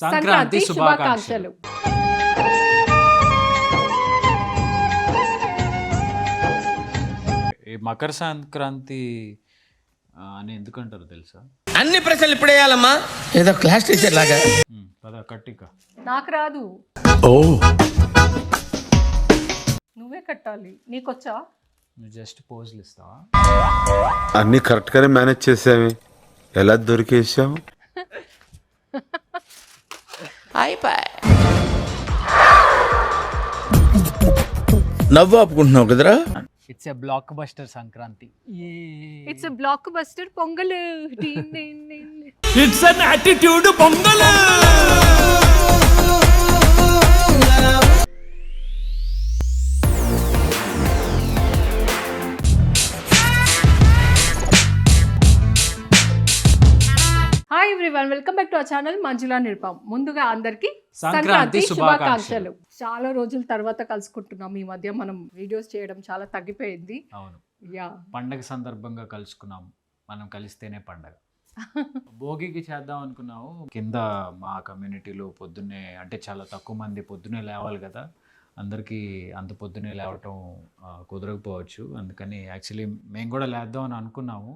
సంక్రాంతి శుభాకాంక్షలు. ఈ మకర సంక్రాంతి అని ఎందుకంటారు తెలుసా? అన్ని ప్రశ్నలు ఇప్పుడు వేయాలమ్మా. ఏదో క్లాస్ టీచర్ లాగా. పద కట్టిక నాకు రాదు. ఓ. నువ్వే కట్టాలి. నీకొచ్చా? నువ్వు జస్ట్ పోజులు ఇస్తావా? అన్ని కరెక్ట్ గానే మేనేజ్ చేసామే ఎలా దొరికేసాం నవ్వు ఆపుకుంటున్నావు కదరా? It's a blockbuster Sankranti it's blockbuster Pongal. It's an attitude Pongal. Hi everyone welcome back to our channel Manjula Nirupam ముందుగా అందరికి సంక్రాంతి శుభాకాంక్షలు. చాలా రోజుల తర్వాత కలుసుకుంటున్నాం ఈ మధ్య. మనం వీడియోస్ చేయడం చాలా తగ్గిపోయింది. అవును. యా. పండగ సందర్భంగా కలుసుకున్నాం. మనం కలిస్తేనే పండగ. భోగికి చేద్దాం అనుకున్నాము. కింద మా కమ్యూనిటీలో పొద్దున్నే అంటే చాలా తక్కువ మంది పొద్దున్నే లేవాలి కదా. అందరికీ అంత పొద్దున్నే లేవటం కుదరకపోవచ్చు. అందుకని యాక్చువల్లీ మేము కూడా లేద్దాం అని అనుకున్నాము.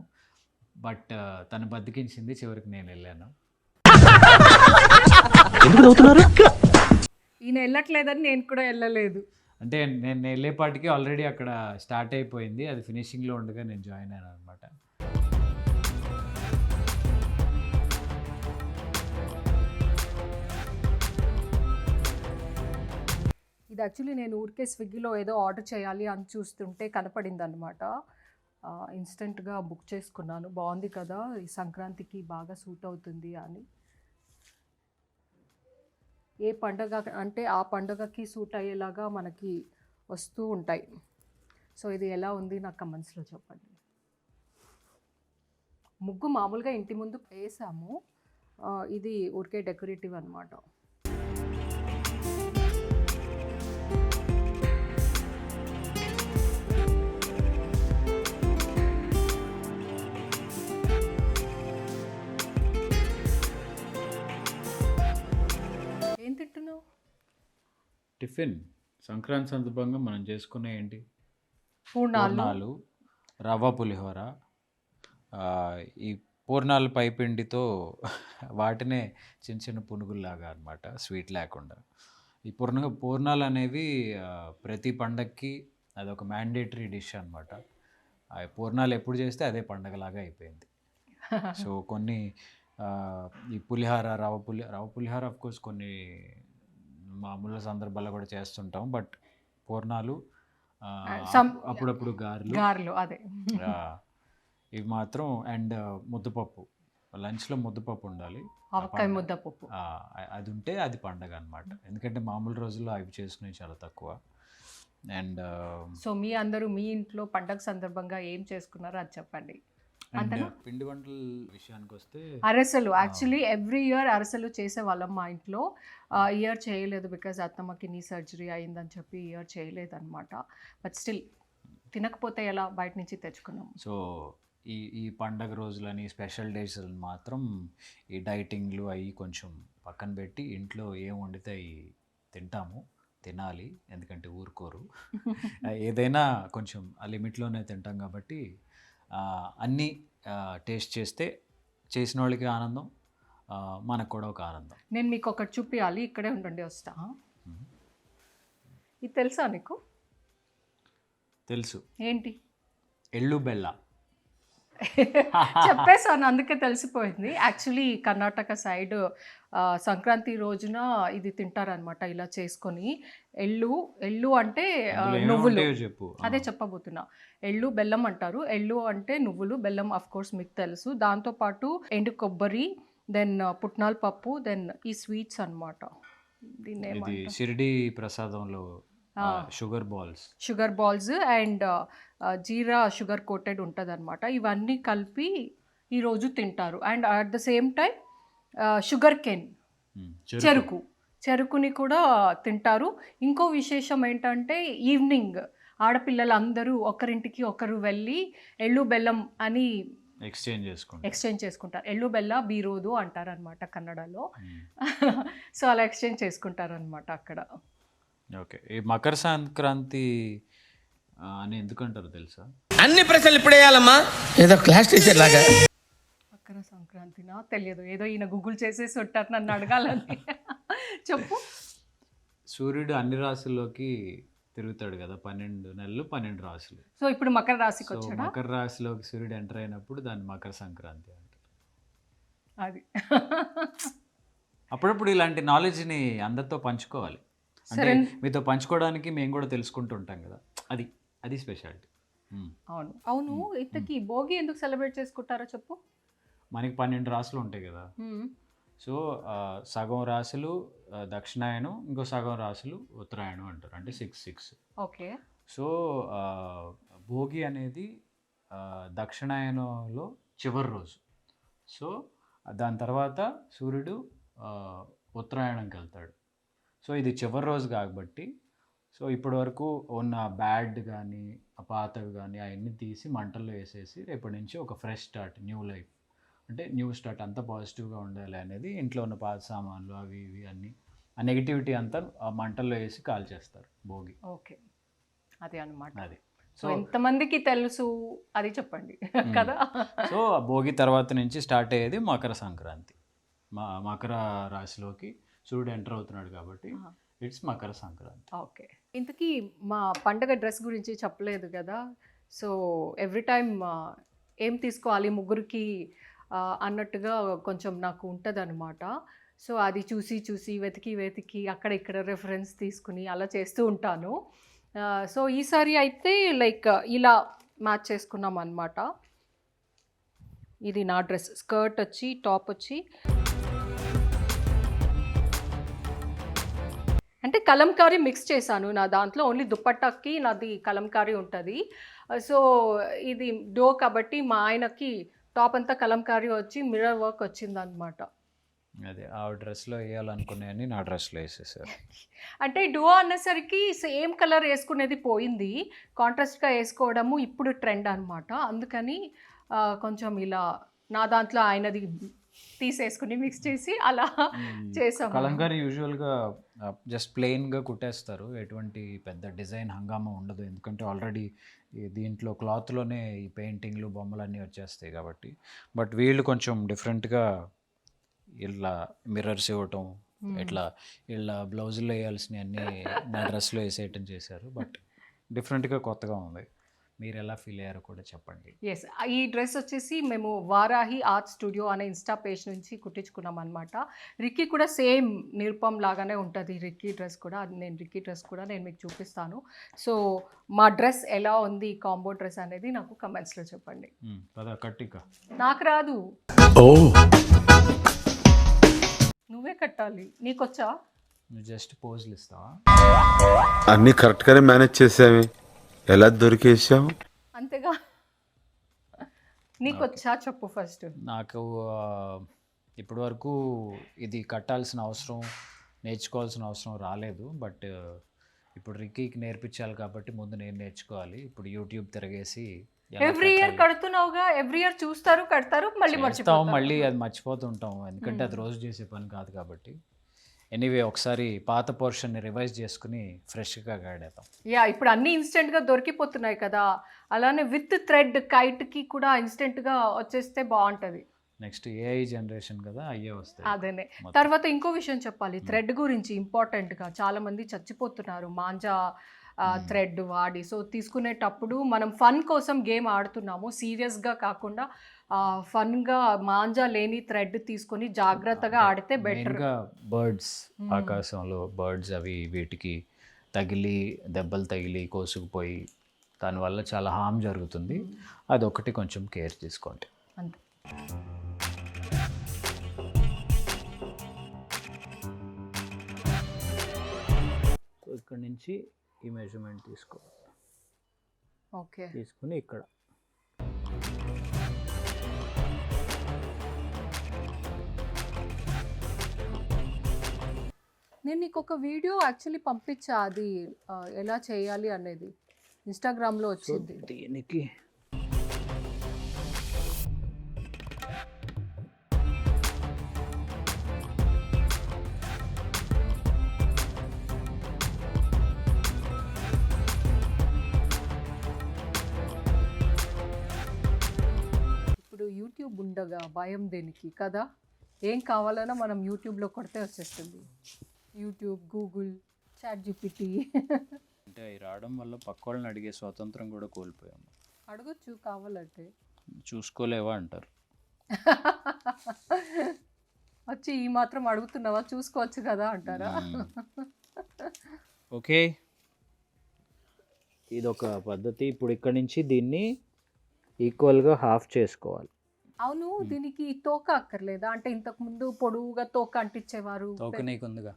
బట్ తను బతికించింది చివరికి నేను వెళ్ళాను. ఈయన వెళ్ళట్లేదని నేను కూడా వెళ్ళలేదు. అంటే నేను వెళ్ళేపాటికి ఆల్రెడీ అక్కడ స్టార్ట్ అయిపోయింది. అది ఫినిషింగ్లో ఉండగా నేను జాయిన్ అయ్యాను అనమాట ఇది యాక్చువల్లీ నేను ఊరికే స్విగ్గీలో ఏదో ఆర్డర్ చేయాలి అని చూస్తుంటే కనపడింది అనమాట ఇన్స్టెంట్గా బుక్ చేసుకున్నాను. బాగుంది కదా ఈ సంక్రాంతికి బాగా సూట్ అవుతుంది అని. ఏ పండగ అంటే ఆ పండగకి సూట్ అయ్యేలాగా మనకి వస్తూ ఉంటాయి. సో ఇది ఎలా ఉంది నాకు కమెంట్స్లో చెప్పండి. ముగ్గు మామూలుగా ఇంటి ముందు వేసాము. ఇది ఊరికే డెకరేటివ్ అనమాట తింటున్నావు టిఫిన్ సంక్రాంతి సందర్భంగా మనం చేసుకునే ఏంటి? పూర్ణాలు? రవ్వ పులిహోర ఈ పూర్ణాలు పైపిండితో వాటినే చిన్న చిన్న పునుగుల్లాగా అనమాట స్వీట్ లేకుండా. ఈ పూర్ణ పూర్ణాలు అనేవి ప్రతి పండక్కి అదొక మ్యాండేటరీ డిష్ అనమాట ఆ పూర్ణాలు ఎప్పుడు చేస్తే అదే పండగలాగా అయిపోయింది. సో కొన్ని ఈ పులిహార రవ పులి రవ పులిహార ఆఫ్ కోర్స్ కొన్ని మామూలు సందర్భాల్లో కూడా చేస్తుంటాం. బట్ పూర్ణాలు అప్పుడప్పుడు గారెలు. గారెలు అదే. ఇవి మాత్రం అండ్ ముద్దపప్పు. లంచ్లో ముద్దపప్పు ఉండాలి. ఆవకాయ ముద్దపప్పు. అది ఉంటే అది పండగ అనమాట ఎందుకంటే మామూలు రోజుల్లో అవి చేసుకునేవి చాలా తక్కువ. అండ్ సో మీ అందరూ మీ ఇంట్లో పండగ సందర్భంగా ఏం చేసుకున్నారో అది చెప్పండి. అంతేనా? పిండి వంటల విషయానికి వస్తే అరసలు యాక్చువల్లీ ఎవ్రీ ఇయర్ అరసలు చేసేవాళ్ళం మా ఇంట్లో. ఇయర్ చేయలేదు బికాజ్ అత్తమ్మకి నీ సర్జరీ అయిందని చెప్పి ఇయర్ చేయలేదు అనమాట బట్ స్టిల్ తినకపోతే ఎలా బయట నుంచి తెచ్చుకున్నాం? సో ఈ ఈ పండగ రోజులని స్పెషల్ డేస్ మాత్రం ఈ డైటింగ్లు అవి కొంచెం పక్కన పెట్టి ఇంట్లో ఏం వండితే అవి తింటాము. తినాలి ఎందుకంటే ఊరుకోరు. ఏదైనా కొంచెం ఆ లిమిట్లోనే తింటాం కాబట్టి అన్నీ టేస్ట్ చేస్తే చేసిన వాళ్ళకి ఆనందం మనకు కూడా ఒక ఆనందం. నేను మీకు ఒకటి చూపించాలి ఇక్కడే ఉండండి వస్తా. ఇది తెలుసా నీకు తెలుసు. ఏంటి? ఎళ్ళు బెల్ల. చెప్పేసాను అందుకే తెలిసిపోయింది. యాక్చువల్లీ కర్ణాటక సైడ్ సంక్రాంతి రోజున ఇది తింటారనమాట ఇలా చేసుకొని. ఎళ్ళు ఎళ్ళు అంటే నువ్వులు. చెప్పు. అదే చెప్పబోతున్నా. ఎళ్ళు బెల్లం అంటారు. ఎళ్ళు అంటే నువ్వులు బెల్లం అఫ్ కోర్స్ మీకు తెలుసు. దాంతోపాటు ఎండు కొబ్బరి దెన్ పుట్నాల పప్పు దెన్ ఈ స్వీట్స్ అన్నమాట. దీన్ని ఇది ఏమంటారు షిరిడి ప్రసాదంలో sugar balls. Sugar balls and jeera sugar coated ఉంటుంది అనమాట ఇవన్నీ కలిపి ఈరోజు తింటారు. And at the same time sugarcane. చెరుకు. చెరుకుని కూడా తింటారు. ఇంకో విశేషం ఏంటంటే ఈవినింగ్ ఆడపిల్లలందరూ ఒకరింటికి ఒకరు వెళ్ళి ఎళ్ళు బెల్లం అని ఎక్స్చేంజ్ చేసుకుంటాం ఎక్స్చేంజ్ చేసుకుంటారు. ఎళ్ళు బెల్ల బీరోదు అంటారనమాట కన్నడలో. సో అలా ఎక్స్చేంజ్ చేసుకుంటారనమాట అక్కడ. ఓకే. ఈ మకర సంక్రాంతి అని ఎందుకంటారు తెలుసా? అన్ని ప్రశ్నలు ఇప్పుడు వేయాలమ్మా. ఏదో క్లాస్ టీచర్ లాగా. మకర సంక్రాంతినా? తెలియదు. ఏదో ఈయన గూగుల్ చేసేసి ఉంటారు నన్ను అడగాలని. చెప్పు. సూర్యుడు అన్ని రాశుల్లోకి తిరుగుతాడు కదా పన్నెండు నెలలు పన్నెండు రాశులు. సో ఇప్పుడు మకర రాశికి వచ్చాడా? మకర రాశిలోకి సూర్యుడు ఎంటర్ అయినప్పుడు దాన్ని మకర సంక్రాంతి అంటారు. అది. అప్పుడప్పుడు ఇలాంటి నాలెడ్జ్ని అందరితో పంచుకోవాలి. అంటే. మీతో పంచుకోవడానికి మేము కూడా తెలుసుకుంటూ ఉంటాం కదా. అది అది స్పెషాలిటీ అవును. అవును. ఇంతకీ భోగి ఎందుకు సెలబ్రేట్ చేసుకుంటారో చెప్పు. మనకి పన్నెండు రాశులు ఉంటాయి కదా. సో సగం రాశులు దక్షిణాయనం ఇంకో సగం రాశులు ఉత్తరాయణం అంటారు. అంటే six six okay. So Bhogi అనేది దక్షిణాయనంలో చివరి రోజు. సో దాని తర్వాత సూర్యుడు ఉత్తరాయణంకి వెళ్తాడు. సో ఇది చివరి రోజు కాబట్టి సో ఇప్పటి వరకు ఉన్న బ్యాడ్ కానీ పాతవి కానీ అవన్నీ తీసి మంటల్లో వేసేసి రేపటి నుంచి ఒక ఫ్రెష్ స్టార్ట్ న్యూ లైఫ్. అంటే న్యూ స్టార్ట్ అంతా పాజిటివ్గా ఉండాలి అనేది ఇంట్లో ఉన్న పాత సామాన్లు అవి ఇవి అన్నీ. ఆ నెగిటివిటీ అంతా ఆ మంటల్లో వేసి కాల్చేస్తారు భోగి. ఓకే. అదే అన్నమాట. అది. సో ఎంతమందికి తెలుసు అది చెప్పండి కదా. సో ఆ భోగి తర్వాత నుంచి స్టార్ట్ అయ్యేది మకర సంక్రాంతి. మా మకర రాశిలోకి సూర్యుడు ఎంటర్ అవుతున్నాడు కాబట్టి ఇట్స్ మకర సంక్రాంతి. ఓకే. ఇంతకీ మా పండగ డ్రెస్ గురించి చెప్పలేదు కదా. సో ఎవ్రీ టైమ్ ఏం తీసుకోవాలి ముగ్గురికి? అన్నట్టుగా కొంచెం నాకు ఉంటుంది అనమాట సో అది చూసి చూసి వెతికి వెతికి అక్కడ ఇక్కడ రెఫరెన్స్ తీసుకుని అలా చేస్తూ ఉంటాను. సో ఈసారి అయితే లైక్ ఇలా మ్యాచ్ చేసుకున్నాం అనమాట ఇది నా డ్రెస్. స్కర్ట్ వచ్చి టాప్ వచ్చి. అంటే కలంకారీ మిక్స్ చేశాను నా దాంట్లో. ఓన్లీ దుప్పట్టాకి నాది కలంకారీ ఉంటుంది. సో ఇది డో కాబట్టి మా ఆయనకి టాప్ అంతా కలంకారీ వచ్చి మిర్రర్ వర్క్ వచ్చిందనమాట అదే ఆ డ్రెస్లో వేయాలనుకున్నాయని నా డ్రెస్లో వేసేసారు. అంటే డో అన్నసరికి సేమ్ కలర్ వేసుకునేది పోయింది. కాంట్రాస్ట్గా వేసుకోవడము ఇప్పుడు ట్రెండ్ అనమాట అందుకని కొంచెం ఇలా నా దాంట్లో ఆయనది తీసేసుకుని మిక్స్ చేసి అలా చేసాం కలంకారీ యూజువల్గా జస్ట్ ప్లెయిన్గా కుట్టేస్తారు. ఎటువంటి పెద్ద డిజైన్ హంగామా ఉండదు. ఎందుకంటే ఆల్రెడీ దీంట్లో క్లాత్లోనే ఈ పెయింటింగ్లు బొమ్మలు అన్నీ వచ్చేస్తాయి కాబట్టి. బట్ వీళ్ళు కొంచెం డిఫరెంట్గా ఇలా మిర్రర్స్ ఇవ్వటం ఇట్లా ఇలా బ్లౌజుల్లో వేయాల్సినవి అన్నీ నా డ్రెస్లో వేసేయటం చేశారు. బట్ డిఫరెంట్గా కొత్తగా ఉంది. మీరు ఎలా ఫీల్ అయ్యారో కూడా చెప్పండి. ఎస్ ఈ డ్రెస్ వచ్చేసి మేము వారాహి ఆర్ట్ స్టూడియో అనే ఇన్స్టా పేజ్ నుంచి కుట్టించుకున్నాం అనమాట రిక్కీ కూడా సేమ్ నిరుపం లాగానే ఉంటుంది రిక్కీ డ్రెస్ కూడా. అది నేను రిక్కీ డ్రెస్ కూడా నేను మీకు చూపిస్తాను. సో మా డ్రెస్ ఎలా ఉంది కాంబో డ్రెస్ అనేది నాకు కమెంట్స్లో చెప్పండి. ఉమ్, పద కట్టిక నాకు రాదు. ఓ! నువ్వే కట్టాలి. నీకొచ్చా? నువ్వు జస్ట్ పోజులు ఇస్తావా? అన్నీ కరెక్ట్గానే మేనేజ్ చేసామే ఎలా దొరికేసావు అంతేగా. నీకొచ్చా చెప్పు ఫస్ట్ నాకు ఇప్పటి వరకు ఇది కట్టాల్సిన అవసరం నేర్చుకోవాల్సిన అవసరం రాలేదు. బట్ ఇప్పుడు రిక్కీకి నేర్పించాలి కాబట్టి ముందు నేను నేర్చుకోవాలి. ఇప్పుడు యూట్యూబ్ తిరగేసి ఎవ్రీ ఇయర్. కడుతున్నావుగా? ఎవ్రీ ఇయర్ చూస్తారు కడతారు మళ్ళీ చేస్తాం మర్చిపోతారు. మళ్ళీ అది మర్చిపోతుంటాం. ఎందుకంటే అది రోజు చేసే పని కాదు కాబట్టి. ఎనీవే ఒకసారి పాత పోర్షన్ని రివైజ్ చేసుకుని ఫ్రెష్గా గాడేద్దాం. యా ఇప్పుడు అన్ని ఇన్స్టెంట్గా దొరికిపోతున్నాయి కదా. అలానే విత్ థ్రెడ్ కైట్కి కూడా ఇన్స్టెంట్గా వచ్చేస్తే బాగుంటుంది. నెక్స్ట్ ఏఐ జనరేషన్ కదా అయ్యే వస్తాయి. అదేనే. తర్వాత ఇంకో విషయం చెప్పాలి. థ్రెడ్ గురించి ఇంపార్టెంట్గా చాలా మంది చచ్చిపోతున్నారు. మాంజా థ్రెడ్ వాడి. సో తీసుకునేటప్పుడు మనం ఫన్ కోసం గేమ్ ఆడుతున్నాము. సీరియస్గా కాకుండా ఫన్గా మాంజా లేని థ్రెడ్ తీసుకొని జాగ్రత్తగా ఆడితే బెటర్. బర్డ్స్ ఆకాశంలో బర్డ్స్ అవి వీటికి తగిలి దెబ్బలు తగిలి కోసుకుపోయి దానివల్ల చాలా హామ్ జరుగుతుంది. అది ఒకటి కొంచెం కేర్ తీసుకోండి. అంతే. సో ఇక్కడ నుంచి ఈ మెజర్మెంట్ తీసుకో. ఓకే. తీసుకుని ఇక్కడ. నేను నీకు ఒక వీడియో యాక్చువల్లీ పంపించా అది ఎలా చేయాలి అనేది. ఇన్స్టాగ్రామ్లో వచ్చింది. దీనికి? యూట్యూబ్ ఉండగా భయం దేనికి? కదా? ఏం కావాలన్నా మనం యూట్యూబ్లో కొడితే వచ్చేస్తుంది. యూట్యూబ్ గూగుల్ చాట్ జీపీటీ అంటే అవి రావడం వల్ల పక్క వాళ్ళని అడిగే స్వాతంత్రం కూడా కోల్పోయాం అడగొచ్చు కావాలంటే. చూసుకోలేవా అంటారు. వచ్చి ఈ మాత్రం అడుగుతున్నావా? చూసుకోవచ్చు కదా అంటారా? ఓకే. ఇది ఒక పద్ధతి. ఇప్పుడు ఇక్కడి నుంచి దీన్ని ఈక్వల్గా హాఫ్ చేసుకోవాలి. అవును దీనికి తోక అక్కర్లేదా? అంటే ఇంతకు ముందు పొడువుగా తోక అంటించేవారు తోక నీకు ఉందిగా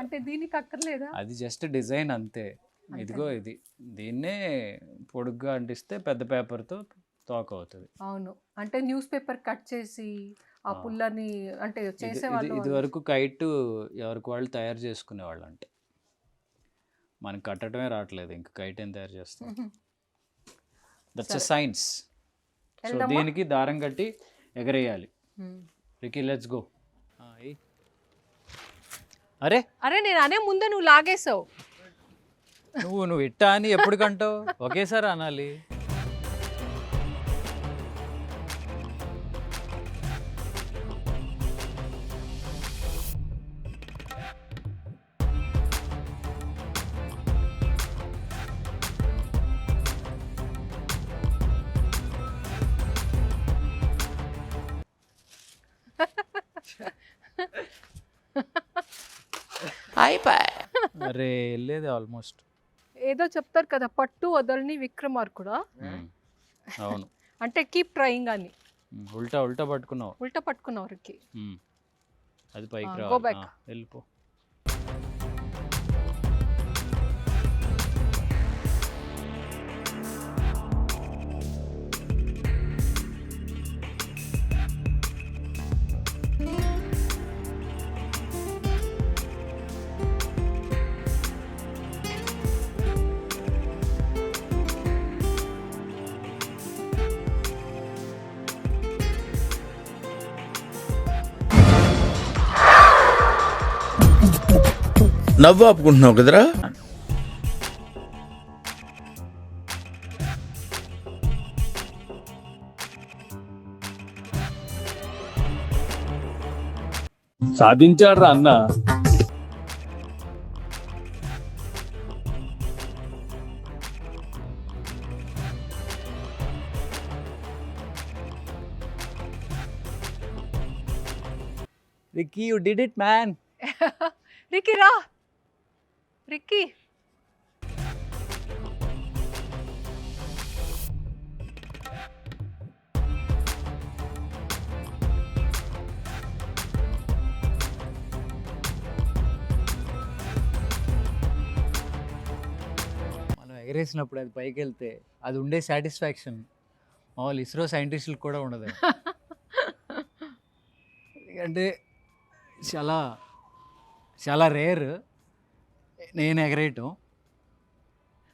అంటే దీనికి అక్కర్లేదా? అది జస్ట్ డిజైన్ అంతే. ఇదిగో ఇది. దీన్నే పొడుగ్గా అంటిస్తే పెద్ద పేపర్తో తోక అవుతుంది. అవును. అంటే న్యూస్ పేపర్ కట్ చేసి ఆ. పుల్లని అంటే చేసేవాళ్ళు ఇది వరకు కైట్ ఎవరికి వాళ్ళు తయారు చేసుకునేవాళ్ళు అంటే మనకి కట్టడమే రావట్లేదు ఇంకా కైట్ ఏం తయారు చేస్తాం. That's a science so? దీనికి దారం కట్టి ఎగరేయాలి. రికీ లెట్స్ గో అరే! అరే నేను అనే ముందే నువ్వు లాగేసావు. నువ్వు నువ్వు ఇట్టా అని ఎప్పుడు కంటావు? ఒకేసారి అనాలి. అరే వెళ్ళేది ఆల్మోస్ట్. ఏదో చెప్తారు కదా పట్టు వదలని విక్రమార్కుడా? అవును. అంటే కీప్ ట్రయింగ్ అని. ఉల్టా ఉల్టా పట్టుకున్నావు. ఉల్టా పట్టుకున్నవారికి ఉమ్. అది పైకి. ఆ, వెళ్ళిపో. నవ్వు ఆపుకుంటున్నావు కదరా? సాధించాడ్రా అన్న. Ricky you did it man Ricky రా. రిక్కీ. మనం ఎగరేసినప్పుడు అది పైకి వెళ్తే అది ఉండే సాటిస్ఫాక్షన్. మామూలు ఇస్రో సైంటిస్టులకు కూడా ఉండదు. అంటే చాలా చాలా రేర్ నేను ఎగరేయటం.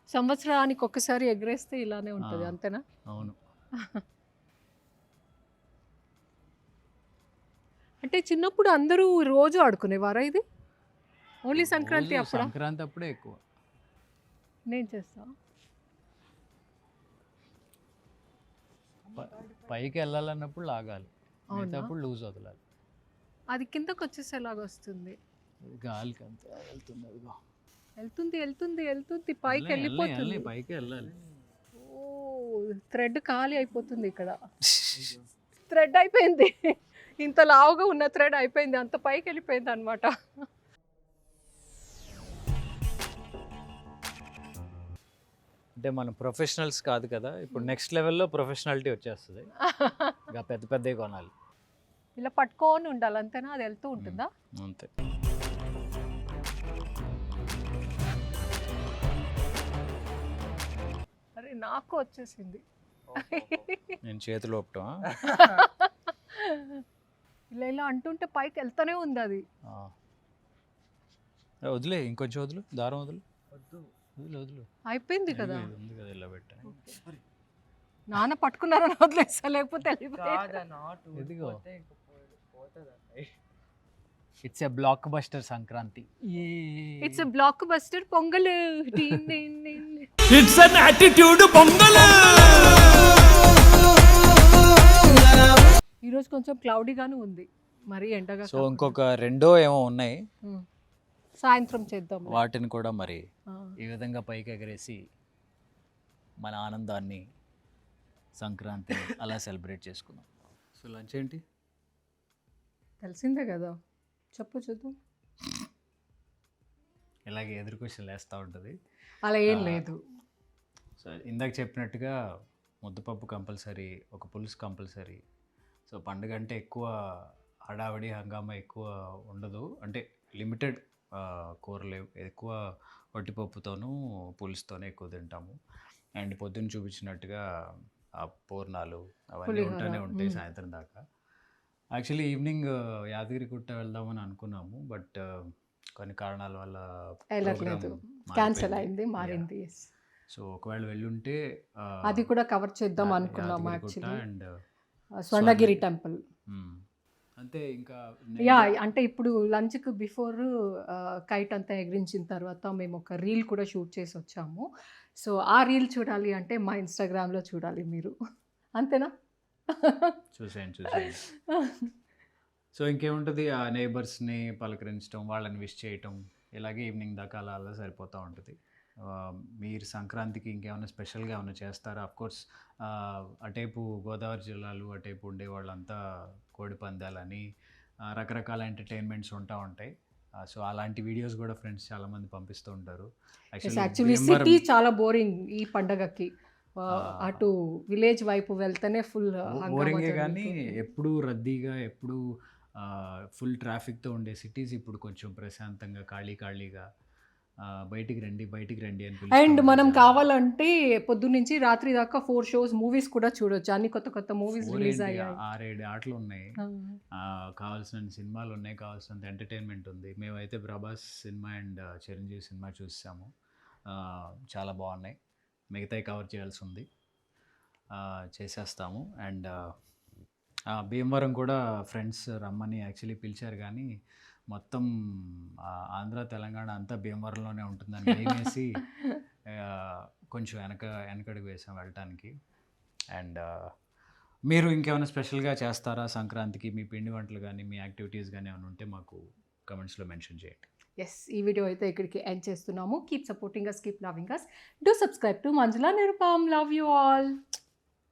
సంవత్సరానికి ఒక్కసారి ఎగరేస్తే ఇలానే ఉంటుంది. అంతేనా? అవును. అంటే చిన్నప్పుడు అందరూ రోజు ఆడుకునేవారా ఇది? ఓన్లీ సంక్రాంతి అప్పుడా? సంక్రాంతి అప్పుడే ఎక్కువ. నేను చేస్తా. పైకి వెళ్ళాలన్నప్పుడు లాగాలి? మిగతాప్పుడు లూజ్ వదలాలి. అది కిందకు వచ్చేసేలాగా వస్తుంది గాలికి అంతే వెళ్తుంది వెళ్తుంది వెళ్తుంది వెళ్తుంది. పైకి వెళ్ళిపోతుంది. పైకి వెళ్ళాలి. ఓ థ్రెడ్ ఖాళీ అయిపోతుంది ఇక్కడ. థ్రెడ్ అయిపోయింది. ఇంత లావుగా ఉన్న థ్రెడ్ అయిపోయింది. అంత పైకి వెళ్ళిపోయింది అనమాట అంటే మనం ప్రొఫెషనల్స్ కాదు కదా ఇప్పుడు నెక్స్ట్ లెవెల్లో ప్రొఫెషనాలిటీ వచ్చేస్తుంది. ఇంకా పెద్ద పెద్దవి కొనాలి. ఇలా పట్టుకొని ఉండాలి అంతేనా? అది వెళ్తూ ఉంటుందా? అంతే. నాకు వచ్చేసింది. నేను చేతులు ఒప్పటం ఇలా ఇలా అంటుంటే పైకి వెళ్తూనే ఉంది అది. వదిలే ఇంకొంచెం వదులు దారం వదులు. వదులు వదులు. అయిపోయింది కదా? ఉంది కదా ఇలా పెట్టా. నాన్న పట్టుకున్నారని వదిలేస్తా లేకపోతే it's a blockbuster Sankranti. It's blockbuster Pongal. It's an attitude Pongal ఈరోజు కొంచెం క్లౌడీగానే ఉంది. మరి ఎండగా సో. ఇంకొక రెండో ఏమో ఉన్నాయి. సాయంత్రం చేద్దాం. వాటిని కూడా మరి. ఈ విధంగా పైకి ఎగరేసి మన ఆనందాన్ని సంక్రాంతి అలా సెలబ్రేట్ చేసుకుందాం. సో లంచ్ ఏంటి? తెలిసిందే కదా. చెప్పు చూద్దాం ఇలాగే ఎదురు క్వశ్చన్లు వేస్తూ ఉంటుంది. అలా ఏం. లేదు. సో ఇందాక చెప్పినట్టుగా ముద్దపప్పు కంపల్సరీ ఒక పులుసు కంపల్సరీ సో పండుగ అంటే ఎక్కువ హడావిడి హంగామా ఎక్కువ ఉండదు అంటే లిమిటెడ్ కూరలు ఎక్కువ వట్టిపప్పుతోనూ పులుసుతోనే ఎక్కువ తింటాము అండ్ పొద్దున్న చూపించినట్టుగా ఆ పూర్ణాలు అవన్నీ ఉంటూనే ఉంటాయి. సాయంత్రం దాకా యాక్చువల్లీ ఈవినింగ్ యాదగిరిగుట్ట వెళ్దామని అనుకున్నాము బట్ కొన్ని కారణాల వల్ల క్యాన్సిల్. అయింది. మారింది. సో ఒకవేళ వెళ్ళుంటే అది కూడా కవర్ చేద్దాం అనుకున్నాం అండ్ స్వర్ణగిరి టెంపుల్. అంతే ఇంకా యా అంటే ఇప్పుడు లంచ్కి బిఫోర్ కైట్ అంతా ఎగిరించిన తర్వాత మేము ఒక రీల్ కూడా షూట్ చేసి వచ్చాము. సో ఆ రీల్ చూడాలి అంటే మా ఇన్స్టాగ్రామ్లో చూడాలి మీరు. అంతేనా? చూసాను చూసాను సో ఇంకేముంటుంది? ఆ నేబర్స్ని పలకరించడం వాళ్ళని విష్ చేయటం ఇలాగే ఈవినింగ్ దాకా అలా అలా సరిపోతూ ఉంటుంది. మీరు సంక్రాంతికి ఇంకేమైనా స్పెషల్గా ఏమైనా చేస్తారా? కోర్స్ అటేపు గోదావరి జిల్లాలు అటేపు ఉండే వాళ్ళంతా కోడి పందాలని రకరకాల ఎంటర్టైన్మెంట్స్ ఉంటా ఉంటాయి. సో అలాంటి వీడియోస్ కూడా ఫ్రెండ్స్ చాలామంది పంపిస్తూ ఉంటారు. యాక్చువల్లీ సిటీ చాలా బోరింగ్ ఈ పండగకి. అటు విలేజ్ వైపు వెళ్తేనే ఫుల్ బోరింగే కానీ ఎప్పుడు రద్దీగా ఎప్పుడు ఫుల్ ట్రాఫిక్తో ఉండే సిటీస్ ఇప్పుడు కొంచెం ప్రశాంతంగా ఖాళీ ఖాళీగా బయటికి రండి బయటికి రండి అని అండ్ మనం. కావాలంటే పొద్దున్నుంచి రాత్రి దాకా ఫోర్ షోస్ మూవీస్ కూడా చూడొచ్చు. అన్ని కొత్త కొత్త మూవీస్ రిలీజ్ అయ్యాయి. ఆరేడు ఆటలు ఉన్నాయి. కావాల్సిన సినిమాలు ఉన్నాయి కావాల్సినంత ఎంటర్టైన్మెంట్ ఉంది. మేమైతే Prabhas cinema and Chiranjeevi cinema చూసాము. చాలా బాగున్నాయి. మిగతాయి కవర్ చేయాల్సి ఉంది. చేసేస్తాము. అండ్ భీమవరం కూడా ఫ్రెండ్స్ రమ్మని యాక్చువల్లీ పిలిచారు కానీ మొత్తం ఆంధ్ర తెలంగాణ అంతా భీమవరంలోనే ఉంటుందని ఆ, కొంచెం వెనక వెనకడుగు వేసాం వెళ్ళటానికి. అండ్ మీరు ఇంకేమైనా స్పెషల్గా చేస్తారా సంక్రాంతికి? మీ పిండి వంటలు కానీ మీ యాక్టివిటీస్ కానీ ఏమైనా ఉంటే మాకు కమెంట్స్లో మెన్షన్ చేయండి. ఎస్ ఈ వీడియో అయితే ఇక్కడికి ఎండ్ చేస్తున్నాము. Keep supporting us keep loving us do subscribe to Manjula Nirupam love you all